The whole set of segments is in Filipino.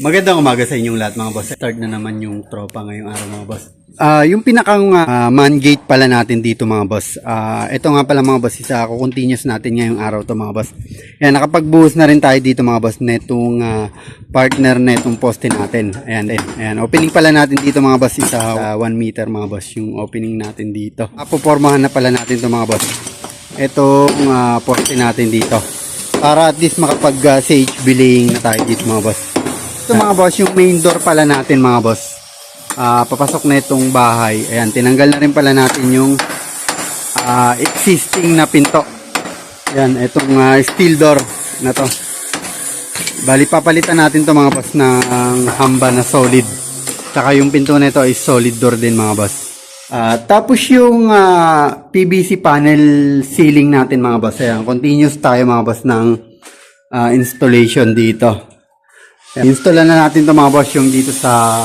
Magandang umaga sa inyong lahat mga boss. Start na naman yung tropa ngayong araw mga boss. Ah, yung pinakang ah, man gate pala natin dito mga boss. Ah, ito nga pala mga boss, isa ako continuous natin ngayong araw to mga boss. Ayan, nakapagbuhos na rin tayo dito mga boss netong ah, partner netong poste natin. Ayan din. Ayan, opening pala natin dito mga boss isa 1 meter mga boss yung opening natin dito. Apopormahan na pala natin to mga boss. Itong ah, poste natin dito. Para at least makapag uh, CHB laying na tayo dito mga boss. Ito mga boss, yung main door pala natin mga boss. Ah, papasok na itong bahay. Ayan, tinanggal na rin pala natin yung ah, existing na pinto. Ayan, itong ah, steel door na to. Bali, papalitan natin to mga boss ng hamba na solid. Tsaka yung pinto na ito is solid door din mga boss. Ah, tapos yung ah, PVC panel ceiling natin mga boss. Ayan, continuous tayo mga boss ng ah, installation dito. Installan na natin to mga boss yung dito sa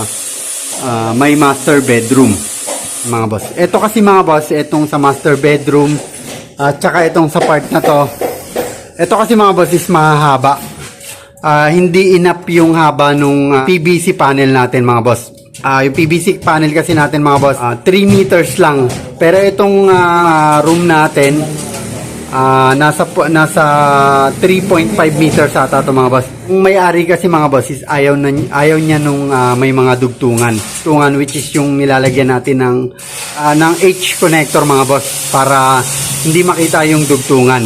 ah, may master bedroom mga boss. Ito kasi mga boss, itong sa master bedroom at saka itong sa part na to. Ito kasi mga boss is mahaba. Ah, hindi enough yung haba nung ah, PVC panel natin mga boss. Ah, yung PVC panel kasi natin mga boss, 3 meters lang. Pero itong ah, room natin, Ah, nasa nasa 3.5 meters ata to mga boss. Yung may-ari kasi mga boss is ayaw na ayaw niya nung ah, may mga dugtungan. Dugtungan which is yung nilalagyan natin ng ah, ng H connector mga boss para hindi makita yung dugtungan.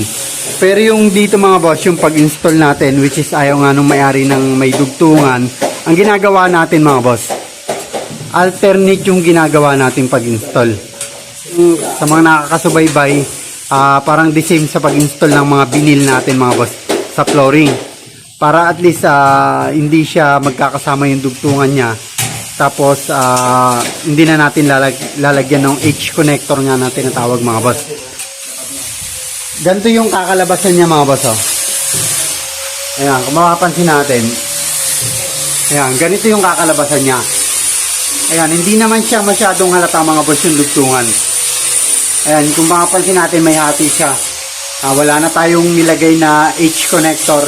Pero yung dito mga boss, yung pag-install natin which is ayaw nga nung may-ari ng may dugtungan, ang ginagawa natin mga boss, alternate yung ginagawa natin pag-install. Sa mga nakakasubaybay, ah, parang the same sa pag-install ng mga binil natin mga boss sa flooring. Para at least ah, hindi siya magkakasama yung dugtungan niya. Tapos ah, hindi na natin lalag- lalagyan ng H connector nga natin na tawag mga boss. Ganito yung kakalabasan niya mga boss. Oh. Ayan, kung mapapansin natin. Ayan, ganito yung kakalabasan niya. Ayan, hindi naman siya masyadong halata mga boss yung dugtungan. Ayan, kung makapansin natin may hati siya. Ah, wala na tayong nilagay na H connector.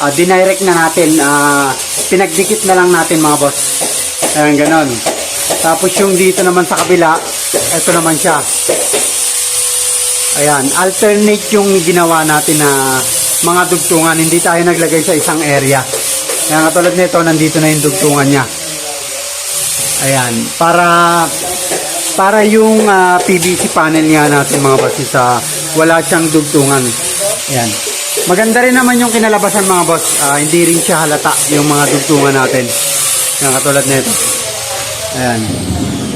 Ah, dinirect na natin. Ah, pinagdikit na lang natin mga boss. Ayan, ganon. Tapos yung dito naman sa kabila, ito naman siya. Ayan, alternate yung ginawa natin na mga dugtungan. Hindi tayo naglagay sa isang area. Ayan, katulad nito, nandito na yung dugtungan niya. Ayan, para para yung ah, PVC panel nga natin mga boss is ah, wala siyang dugtungan. Ayan. Maganda rin naman yung kinalabasan mga boss. Ah, hindi rin siya halata yung mga dugtungan natin. Ayan, katulad nito. Ayan.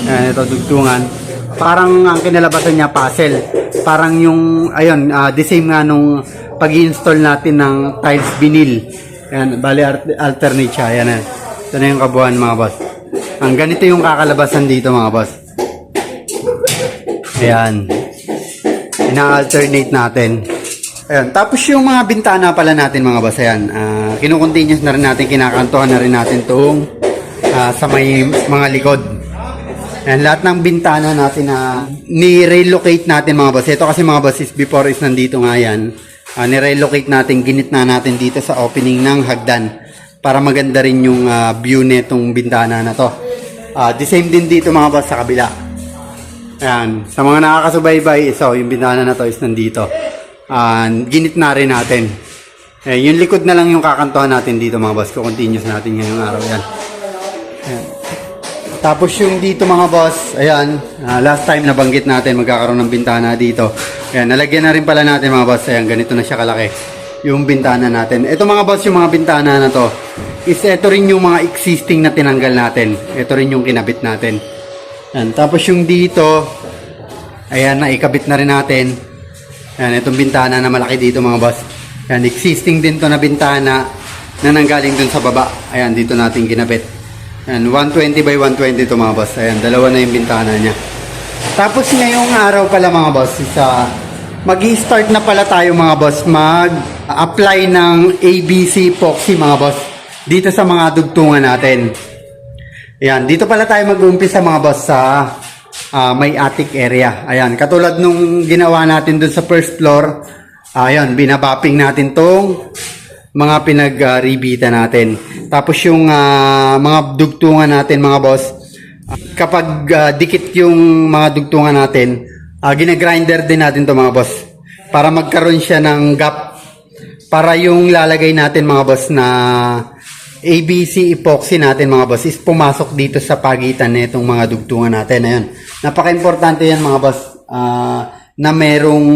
Ayan, ito dugtungan. Parang ang kinalabasan niya puzzle. Parang yung, ayun, ah, the same nga nung pag install natin ng tiles vinyl. Ayan, bali alternate siya. Ayan, ayan. Ito na yung kabuuan mga boss. Ang ganito yung kakalabasan dito mga boss. Ayan. Ina-alternate natin. Ayan. Tapos yung mga bintana pala natin mga boss. Ayan. Uh, kinukontinuous na rin natin. Kinakantuhan na rin natin itong ah, sa may mga likod. Ayan. Lahat ng bintana natin na ni-relocate natin mga boss. Ito kasi mga boss is before is nandito nga yan. Ah, ni-relocate natin. Ginit na natin dito sa opening ng hagdan. Para maganda rin yung ah, view netong bintana na to. Ah, the same din dito mga boss sa kabila. Ayan, sa mga nakakasubaybay, so yung bintana na to is nandito. Ah, ginit na rin natin. Eh, yung likod na lang yung kakantuhan natin dito mga boss. Continuous natin ngayong araw yan. Ayan. Tapos yung dito mga boss, ayan, ah, last time nabanggit natin magkakaroon ng bintana dito. Ayan, nalagyan na rin pala natin mga boss. Ayan, ganito na siya kalaki. Yung bintana natin. Ito mga boss, yung mga bintana na to, is ito rin yung mga existing na tinanggal natin. Ito rin yung kinabit natin. Ayan, tapos yung dito, ayan, naikabit na rin natin. Ayan, itong bintana na malaki dito mga boss. Ayan, existing din to na bintana na nanggaling dun sa baba. Ayan, dito natin ginabit. Ayan, 120 by 120 to mga boss. Ayan, dalawa na yung bintana niya. Tapos ngayong araw pala mga boss, isa mag start na pala tayo mga boss mag-apply ng ABC epoxy mga boss dito sa mga dugtungan natin. Ayan, dito pala tayo mag-uumpisa mga boss sa ah, may attic area. Ayan, katulad nung ginawa natin dun sa first floor, ayan, binabapping natin tong mga pinag-rebita natin. Tapos yung ah, mga dugtungan natin mga boss, kapag ah, dikit yung mga dugtungan natin, uh, ginagrinder din natin to mga boss. Para magkaroon siya ng gap. Para yung lalagay natin mga boss na ABC epoxy natin mga boss is pumasok dito sa pagitan na itong mga dugtungan natin. Ayan. Napaka-importante yan mga boss ah, na merong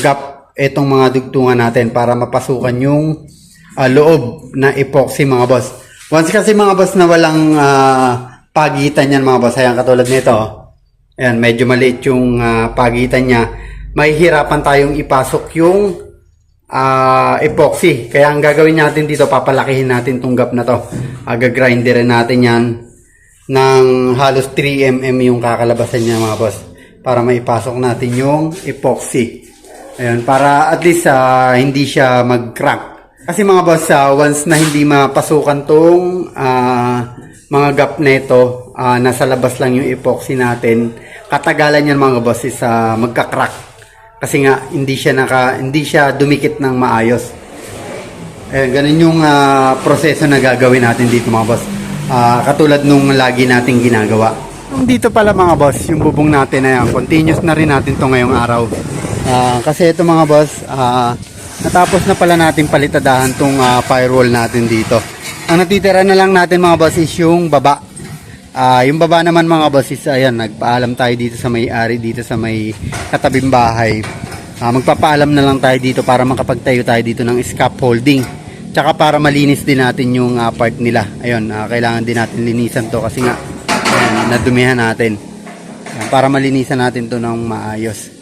gap itong mga dugtungan natin para mapasukan yung ah, loob na epoxy mga boss. Once kasi mga boss na walang ah, pagitan yan mga boss, ayan katulad nito. Ayan, medyo maliit yung ah, pagitan niya. Mahihirapan tayong ipasok yung ah epoxy. Kaya ang gagawin natin dito, papalakihin natin tong gap na to. Aga-grinderin natin yan ng halos 3 mm yung kakalabasan niya mga boss. Para maipasok natin yung epoxy. Ayun, para at least ah, hindi siya mag-crack. Kasi mga boss, ah, once na hindi mapasukan tong ah, mga gap na ito, ah, nasa labas lang yung epoxy natin, katagalan yan mga boss is ah, magka-crack. Kasi nga hindi siya naka hindi siya dumikit ng maayos. Eh ganun yung ah, proseso na gagawin natin dito mga boss. Ah, katulad nung lagi nating ginagawa. Dito pala mga boss, yung bubong natin na continuous na rin natin to ngayong araw. Ah, kasi ito mga boss, ah, natapos na pala natin palitadahan tong ah, firewall natin dito. Ang natitira na lang natin mga boss is yung baba. Ah, yung baba naman mga boss is ayan, nagpaalam tayo dito sa may-ari dito sa may katabing bahay. Ah, magpapaalam na lang tayo dito para makapagtayo tayo dito ng scaffolding. Tsaka para malinis din natin yung ah, part nila. Ayun, ah, kailangan din natin linisan to kasi nga ayan, nadumihan natin. Ayan, para malinisan natin to ng maayos.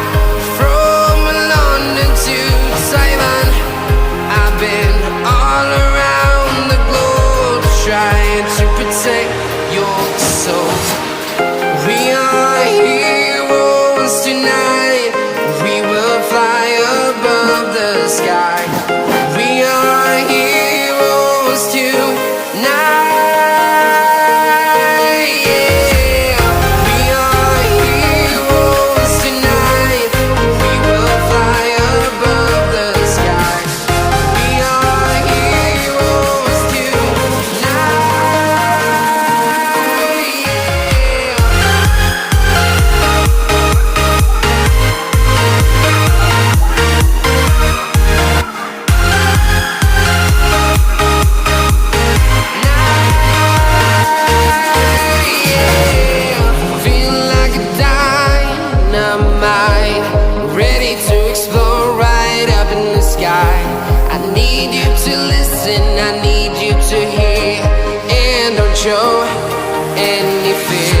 feel